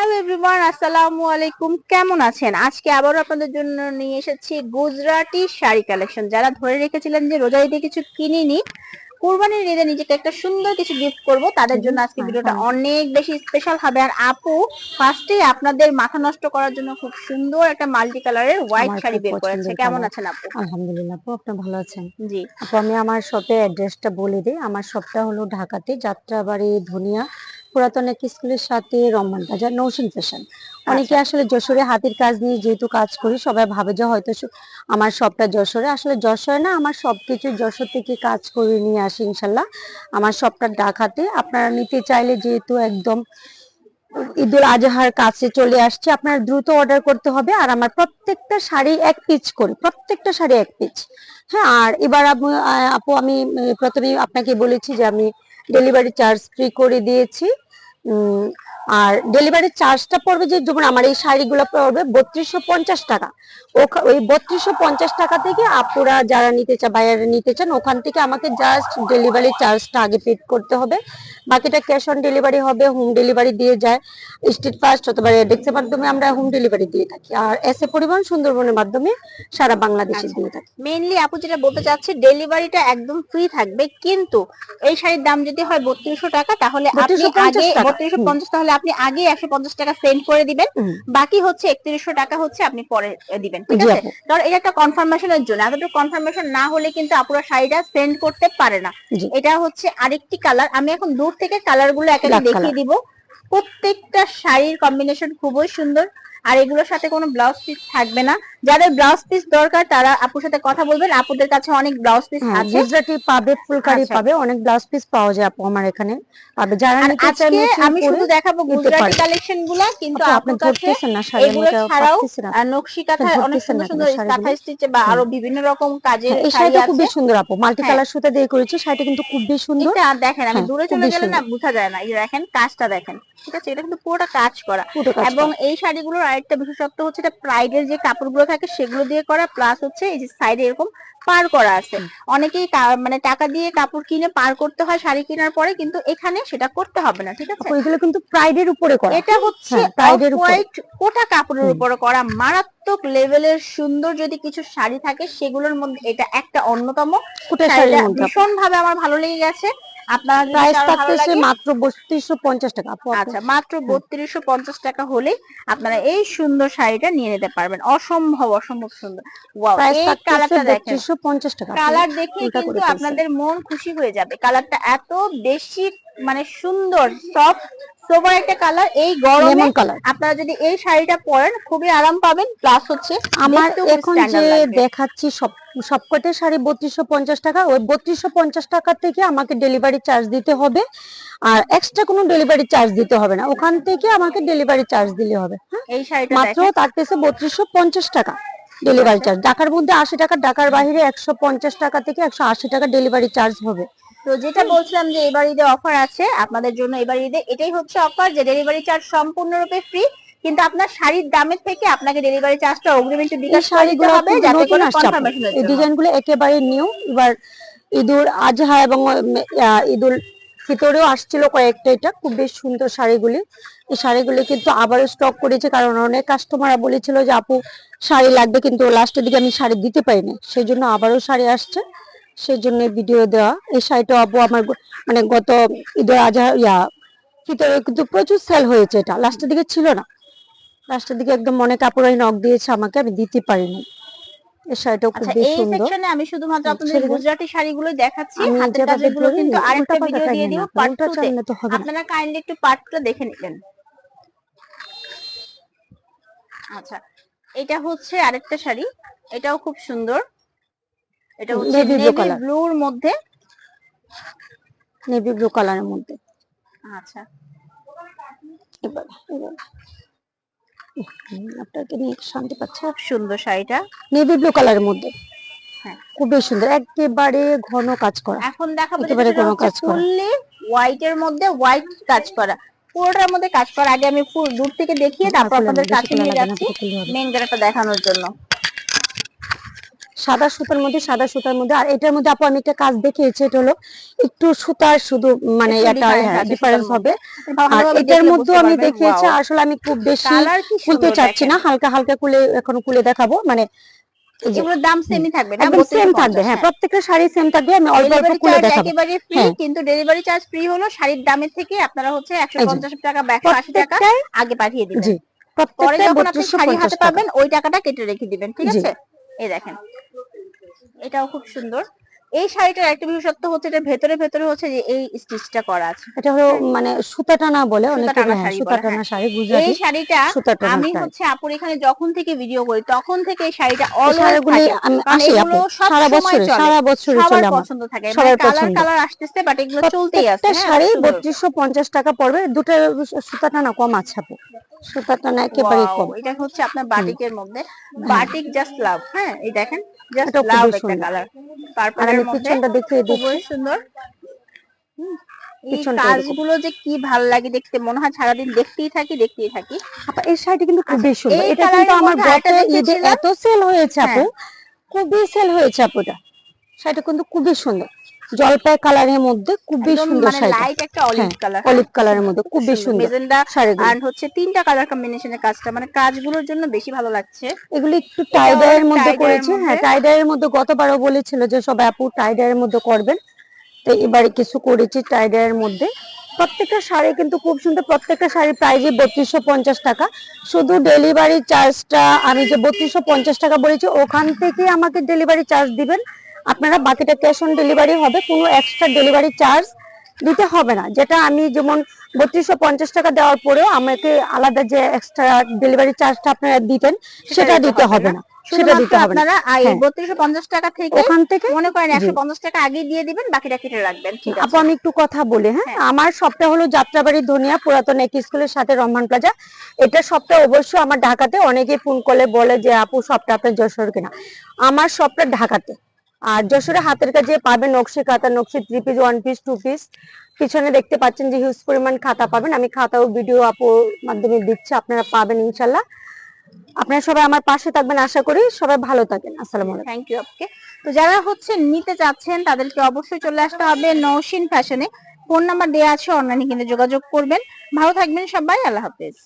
Hello everyone আসসালামু আলাইকুম। কেমন আছেন? আজকে আবারও আপনাদের জন্য নিয়ে এসেছি গুজরাটি শাড়ি কালেকশন যারা ধরে রেখেছিলেন যে রোজা ঈদে কিছু কিনিনি কুরবানির ঈদে নিজেকে একটা সুন্দর কিছু গিফট করব তাদের জন্য আজকে ভিডিওটা অনেক বেশি স্পেশাল হবে। আর আপু ফার্স্টে আপনাদের মাথা নষ্ট করার জন্য খুব সুন্দর একটা মাল্টি কালারের হোয়াইট শাড়ি বের করেছে। কেমন আছেন আপু? আলহামদুলিল্লাহ আপু আপনি ভালো আছেন? জি। আপু আমি আমার শপের অ্যাড্রেসটা বলে দিই। আমার শপটা হলো ঢাকাতে যাত্রাবাড়ি ধনিয়া পুরাতন এক স্কুলের সাথে রমমান বাজার নৌসিন ফ্যাশন অনেকে আসলে যশোরে হাতের কাজ নিয়ে যেহেতু কাজ করি সবাই ভাবে যে হয়তো আমার শপটা যশোরে। আসলে যশোরে না আমার সবকিছু যশোর থেকে কাজ করে নিয়ে আসি ইনশাল্লাহ। আমার শপটা ঢাকাতে আপনারা নিতে চাইলে যেহেতু একদম ঈদুল আজহার কাছে চলে আসছে আপনার দ্রুত অর্ডার করতে হবে আর আমার প্রত্যেকটা শাড়ি এক পিচ করে প্রত্যেকটা শাড়ি এক পিচ হ্যাঁ আর এবার আপু আপু আমি প্রথমে আপনাকে বলেছি যে আমি ডেলিভারি চার্জ ফ্রি করে দিয়েছি। আর ডেলিভারি চার্জটা পড়বে যে যেমন আমার এই শাড়িগুলো পড়বে বত্রিশশো পঞ্চাশ টাকা। ওই বত্রিশশো পঞ্চাশ টাকা থেকে আপুরা যারা নিতে চান বাইরে নিতে চান, ওখান থেকে আমাকে জাস্ট ডেলিভারি চার্জটা আগে পেড করতে হবে। বাকিটা ক্যাশ অন ডেলিভারি হবে হোম ডেলিভারি দিয়ে যায় স্ট্রিট ফাস্ট অথবা রেডেক্সের মাধ্যমে আমরা হোম ডেলিভারি দিয়ে থাকি। আর এস এ পরিবহন সুন্দরবনের মাধ্যমে সারা বাংলাদেশে আচ্ছা। দিয়ে থাকি। মেইনলি আপু যেটা বলতে চাচ্ছে ডেলিভারিটা একদম ফ্রি থাকবে কিন্তু এই শাড়ির দাম যদি হয় বত্রিশশো টাকা তাহলে আপনি আগে বত্রিশশো পঞ্চাশ তাহলে আপনি আগে একশো পঞ্চাশ টাকা সেন্ড করে দিবেন। বাকি হচ্ছে একত্রিশশো টাকা হচ্ছে আপনি পরে দিবেন ঠিক আছে। কারণ এটা একটা কনফার্মেশনের জন্য। এতটুকু কনফার্মেশন না হলে কিন্তু আপুরা শাড়িটা সেন্ড করতে পারে না। এটা হচ্ছে আরেকটি কালার আমি এখন দূর থেকে কালারগুলো একে একে দেখিয়ে দিবো দিব। প্রত্যেকটা শাড়ির কম্বিনেশন খুবই সুন্দর। আর এগুলোর সাথে কোনো ব্লাউজ পিস থাকবে না। যাদের ব্লাউজ পিস দরকার তারা আপুর সাথে কথা বলবেন। আপুদের কাছে অনেক ব্লাউজ পিস হ্যাঁ, আছে। গুজরাটি পাবে ফুলকারি আচ্ছা। পাবে অনেক ব্লাউজ পিস পাওয়া যায় আপু আমার এখানে। পাবে যারা নিতে চান আমি শুধু দেখাবো গুজরাটি কালেকশনগুলা কিন্তু আপনি ধরতেছেন না শাড়ি এগুলো ছাড়াও আহ, নকশি কাঁথা অনেক সুন্দর সুন্দর কাঁথা স্টিচে বা আরও বিভিন্ন রকম কাজের হ্যাঁ, এই শাড়ি শাড়িটা খুবই সুন্দর আপু। মাল্টি হ্যাঁ। কালার সুতা দিয়ে করেছি শাড়িটা কিন্তু খুবই সুন্দর। এটা দেখেন আমি দূরে চলে গেলে না বোঝা যায় না। এই দেখেন কাজটা দেখেন ঠিক আছে? এটা কিন্তু পুরোটা কাজ করা। এবং। এই শাড়িগুলোর আরেকটা বিশেষত্ব হচ্ছে এটা প্রাইডের যে কাপড়গুলো থাকে সেগুলো দিয়ে করা প্লাস হচ্ছে এই যে সাইডে এরকম পার করা আছে। অনেকেই মানে টাকা দিয়ে কাপড় কিনে পার করতে হয় শাড়ি কেনার পরে কিন্তু এখানে সেটা করতে হবে না ঠিক আছে? এগুলো কিন্তু প্রাইডের উপরে করা। এটা হচ্ছে হ্যাঁ, এর উপরে। হোয়াইট কোটা কাপড়ের উপরে করা। মারাত্মক লেভেলের সুন্দর যদি কিছু শাড়ি থাকে সেগুলোর মধ্যে এটা একটা অন্যতম। ভীষণ ভাবে আমার ভালো লেগে গেছে। আপনার প্রাইস থাকতেছে মাত্র বত্রিশশো পঞ্চাশ টাকা। আপু আপু, আচ্ছা মাত্র বত্রিশশো পঞ্চাশ টাকা হলে আপনারা এই সুন্দর শাড়িটা নিয়ে নিতে পারবেন। অসম্ভব অসম্ভব সুন্দর। ওয়াও প্রাইস এই কালারটা দেখেন। বত্রিশশো পঞ্চাশ টাকা কালার দেখে কিন্তু আপনাদের মন খুশি হয়ে যাবে। কালারটা এত বেশি মানে সুন্দর সফট সোবার একটা কালার এই গরমে কালার আপনারা যদি এই শাড়িটা পরেন খুবই আরাম পাবেন প্লাস হচ্ছে আমার এখন যে দেখাচ্ছি সব সবকটা শাড়ি বত্রিশশো পঞ্চাশ টাকা ওই বত্রিশশো পঞ্চাশ টাকা থেকে আমাকে ডেলিভারি চার্জ দিতে হবে। আর এক্সট্রা কোনো ডেলিভারি চার্জ দিতে হবে না ওখান থেকে আমাকে ডেলিভারি চার্জ দিলে হবে হ্যাঁ? এই শাড়িটা মাত্র কাছে বত্রিশশো পঞ্চাশ টাকা ডেলিভারি চার্জ ঢাকার মধ্যে আশি টাকা ঢাকার বাইরে একশো পঞ্চাশ টাকা থেকে একশো আশি টাকা ডেলিভারি চার্জ হবে। তো যেটা বলছিলাম যে এবার ঈদে অফার আছে আপনাদের জন্য এবার ঈদে এটাই হচ্ছে অফার যে ডেলিভারি চার্জ সম্পূর্ণরূপে ফ্রি কিন্তু আপনার শাড়ির দামের থেকে আপনাকে ডেলিভারি চার্জটা অগ্রিম একটু বিকাশ দিতে হবে যাতে আসছে আপু। এই জন্য ডিজাইনগুলো একেবারে নিউ এবার ঈদুল আজহা এবং ঈদুল ফিতরেও আসছিল কয়েকটা এটা খুব বেশ সুন্দর শাড়িগুলি। এই শাড়িগুলি কিন্তু আবারও স্টক করেছে কারণ অনেক কাস্টমাররা বলেছিল যে আপু শাড়ি লাগবে কিন্তু লাস্টের দিকে আমি শাড়ি দিতে পারিনি। সেই জন্য আবারও শাড়ি আসছে। সেই জন্য ভিডিও দেওয়া। এই শাড়িটা আপু আমার মানে গত ঈদুল আজহা ইয়া ফিতরে কিন্তু প্রচুর সেল হয়েছে এটা। লাস্টের দিকে ছিল না। লাস্টের দিকে একদম মনে কাপড়াই নখ দিয়েছে আমাকে আমি দিতে পারিনি। এই খুব আচ্ছা বেশ সুন্দর। আমি শুধুমাত্র আপনাদের গুজরাটি শাড়িগুলোই দেখাচ্ছি। হাতের যেভাবে গুলো ধরি, কিন্তু আরেকটা ভিডিও দিয়ে দিব পার্ট 2 তে। টানলে তো হবে না। আপনারা কাইন্ডলি একটু দেখে নেবেন। আচ্ছা এটা হচ্ছে আরেকটা শাড়ি। এটাও খুব সুন্দর। এটা হচ্ছে নেভি। ব্লুর মধ্যে? নেভি ব্লু কালারের মধ্যে। আচ্ছা। এবার এবার। আপনাকে নিয়ে শান্তি পাচ্ছে। খুব সুন্দর শাড়িটা। নেভি ব্লু কালারের মধ্যে। হ্যাঁ। খুবই সুন্দর। একেবারে ঘন কাজ করা। এখন দেখাবো একেবারে কোনো কাজ করা। হোয়াইট এর মধ্যে হোয়াইট কাজ করা। পুরোটার মধ্যে কাজ করা। আগে আমি ফুল দূর থেকে দেখিয়ে তারপর আপনাদের কাছে নিয়ে যাচ্ছি মেন দেখানোর জন্য। সাদা সুতার মধ্যে সাদা সুতার মধ্যে। আর এটার মধ্যে আপু আমি একটা কাজ দেখিয়েছি এটা হলো একটু সুতার শুধু মানে difference আছে ডিফারেন্স হবে আর এটার মধ্যে আমি দেখিয়েছি আসলে আমি খুব বেশি খুলতে চাচ্ছি না হালকা হালকা খুলে এখন খুলে দেখাবো মানে এগুলোর দাম সেমই থাকবে না সেম থাকবে হ্যাঁ প্রত্যেকটা শাড়ি সেম থাকবে আমি অল্প অল্প ডেলিভারি দেখাবো একেবারে ফ্রি হ্যাঁ। কিন্তু ডেলিভারি চার্জ ফ্রি হলো শাড়ির দামের থেকে আপনারা হচ্ছে একশো পঞ্চাশ টাকা বা একশো আশি টাকা আগে পাঠিয়ে দিবেন। জি পরে যখন আপনি শাড়ি হাতে পাবেন ওই টাকাটা কেটে রেখে দিবেন ঠিক আছে? এই দেখেন এটাও খুব সুন্দর। এই শাড়িটার একটা বিশেষত্ব হচ্ছে এটা ভেতরে ভেতরে হচ্ছে যে এই স্টিচটা করা আছে। এটা হলো মানে সুতা টানা বলে অনেকে টানা হ্যাঁ শাড়ি সুতা টানা শাড়ি এই শাড়িটা আমি হচ্ছে আপুর এখানে যখন থেকে ভিডিও করি তখন থেকে এই শাড়িটা শাড়িগুলি থাকে। আমি আপু সারা বছরে সারা বছরে চলে আমার। পছন্দ থাকে। সবার কালার কালার আসতেছে বাট এগুলো চলতেই আছে। প্রত্যেকটা হ্যাঁ, শাড়ি সুন্দর। বত্রিশশো পঞ্চাশ টাকা পড়বে। দুটো সুতা টানা কম আছে আপু। সুতা টানা একেবারেই Wow, কম। এটা হচ্ছে আপনার বাটিকের মধ্যে। বাটিক জাস্ট লাভ হ্যাঁ? এই দেখেন জাস্ট লাভ একটা। কালার পার্পলের আমি মধ্যে পিছনটা দেখিয়ে দিচ্ছি। খুবই সুন্দর এই কাজগুলো যে কি ভালো লাগে দেখতে মনে হয় সারাদিন দেখতেই থাকি দেখতেই থাকি। আপা, এই শাড়িটা কিন্তু খুবই সুন্দর। এটা কিন্তু আমার গত ঈদে এত সেল হয়েছে আপু। হ্যাঁ। খুবই সেল হয়েছে আপুটা। শাড়িটা কিন্তু খুবই সুন্দর। জলপাই কালারের মধ্যে খুবই সুন্দর লাইট একটা অলিভ কালার অলিভ কালারের মধ্যে খুবই সুন্দর মেজেন্ডা আর হচ্ছে তিনটা কালার কম্বিনেশনের কাজটা মানে কাজগুলোর জন্য বেশি ভালো লাগছে। এগুলো একটু টাইডাইয়ের মধ্যে tie-dye-এর হ্যাঁ মধ্যে। টাইডাইয়ের মধ্যে গতবারও বলেছিল যে সবাই আপু টাইডাইয়ের মধ্যে করবেন। তো এবারে কিছু করেছি টাইডাইয়ের মধ্যে। প্রত্যেকটা শাড়ি কিন্তু খুব সুন্দর প্রত্যেকটা শাড়ির প্রাইজই বত্রিশশো পঞ্চাশ টাকা। শুধু ডেলিভারি চার্জটা আমি যে বত্রিশশো পঞ্চাশ টাকা বলেছি ওখান থেকে আমাকে ডেলিভারি চার্জ দিবেন আপনারা বাকিটা ক্যাশ অন ডেলিভারি হবে কোনো এক্সট্রা ডেলিভারি চার্জ দিতে হবে না। যেটা আমি যেমন বত্রিশশো পঞ্চাশ টাকা দেওয়ার পরেও আমাকে আলাদা যে এক্সট্রা ডেলিভারি চার্জটা আপনারা দিতেন সেটা দিতে হবে না। সেটা দিতে হবে আপনারা এই হ্যাঁ। বত্রিশশো পঞ্চাশ টাকা থেকে ওখান থেকে? মনে করেন একশো পঞ্চাশ টাকা আগে দিয়ে দিবেন বাকিটা কেটে রাখবেন। ঠিক আপু আমি একটু কথা বলি হ্যাঁ? হ্যাঁ। আমার সবটা হলো যাত্রাবাড়ি ধনিয়া পুরাতন এক স্কুলের সাথে রহমান প্লাজা। এটা সবটা অবশ্যই আমার ঢাকাতে অনেকেই ফোন করলে বলে যে আপু সবটা আপনার যশোর কিনা? আমার সবটা ঢাকাতে। আর যশোরে হাতের কাছে পাবেন নকশি খাতা, নকশি three piece one piece two piece পিছনে দেখতে পাচ্ছেন যে হিউজ পরিমাণ খাতা পাবেন। আমি খাতা ও ভিডিও আপুর মাধ্যমে দিচ্ছি, আপনারা পাবেন ইনশাল্লাহ আপনারা সবাই আমার পাশে থাকবেন, আশা করি সবাই ভালো থাকেন। আসসালামু আলাইকুম। থ্যাংক ইউ আপকে। তো যারা হচ্ছে নিতে চাচ্ছেন, তাদেরকে অবশ্যই চলে আসতে হবে নৌশিন ফ্যাশনে ফোন নাম্বার দেওয়া আছে অনলাইনে কিন্তু যোগাযোগ করবেন। ভালো থাকবেন সবাই, আল্লাহ হাফেজ।